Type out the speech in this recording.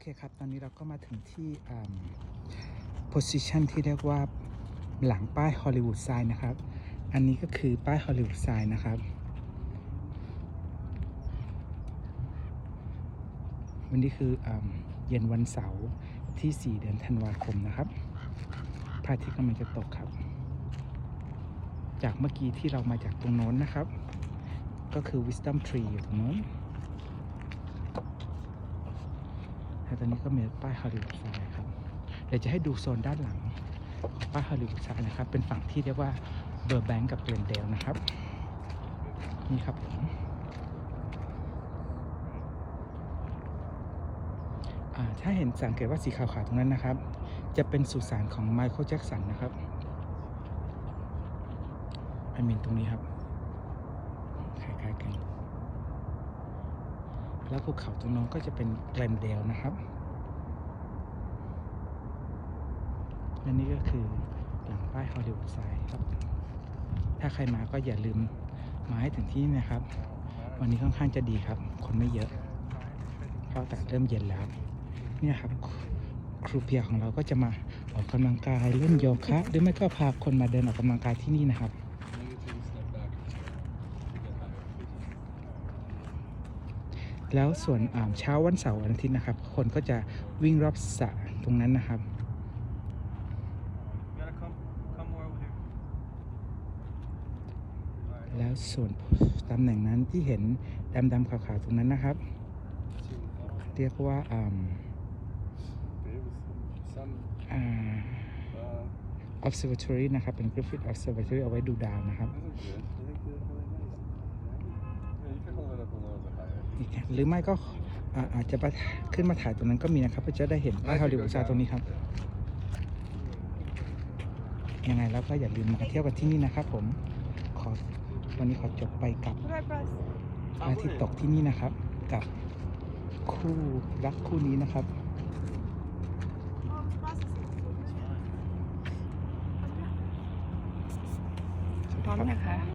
เคครับ ตอนนี้เราก็มาถึงที่อ่า position ที่เรียกว่าหลังป้ายฮอลลีวูดไซน์นะครับ อันนี้ก็คือป้ายฮอลลีวูดไซน์นะครับ วันนี้คืออเย็นวันเสาร์ที่ 4 เดือนธันวาคมนะครับพระอาทิตย์กำลังจะตกครับ จากเมื่อกี้ที่เรามาจากตรงโน้นนะครับ ก็คือ wisdom tree อยู่ตรงโน้น แล้วตอนนี้ก็มีป้ายฮอลลีวูดซน์ครับ เดี๋ยวจะให้ดูโซนด้านหลังของป้ายฮอลลีวูดซน์นะครับ เป็นฝั่งที่เรียกว่าเบอร์แบงก์กับเกรนเดลนะครับ นี่ครับผมถ้าเห็นสังเกตว่าสีขาวๆตรงนั้นนะครับ จะเป็นสุสานของไมเคิลแจ็กสันนะครับไอมินตรงนี้ครับคล้ายๆกัน แล้วภูเขาตรงนั้นก็จะเป็นแกรนเดลนะครับ และนี่ก็คือหลังป้ายฮอลลีวูดไซด์ครับ ถ้าใครมาก็อย่าลืมมาให้ถึงที่นี่นะครับ วันนี้ค่อนข้างจะดีครับ คนไม่เยอะ เพราะอากาศเริ่มเย็นแล้ว เนี่ยครับ ครูเพียของเราก็จะมาออกกำลังกายเล่นโยคะ หรือไม่ก็พาคนมาเดินออกกำลังกายที่นี่นะครับ แล้วส่วนอ่าเช้าวันเสาร์วันอาทิตย์นะครับ คนก็จะวิ่งรอบสระตรงนั้นนะครับ gotta come, come more over here. แล้วส่วนตำแหน่งนั้นที่เห็นดำๆขาวๆตรงนั้นนะครับ เรียกว่าอ่า Some, อ่า uh, observatory นะครับ เป็น Griffith observatory เอาไว้ดูดาวนะครับ อีกหรือไม่ก็อ่าอาจจะไปขึ้นมาถ่ายตรงนั้นก็มีนะครับเพื่อจะได้เห็นป้ายฮอลลีวูดไซด์ตรงนี้ครับยังไงแล้วก็อย่าลืมมาเที่ยวกันที่นี่นะครับ ผมขอวันนี้ขอจบไปกับพระอาทิตย์ตกที่นี่นะครับ กับคู่รักคู่นี้นะครับพร้อมนะคะ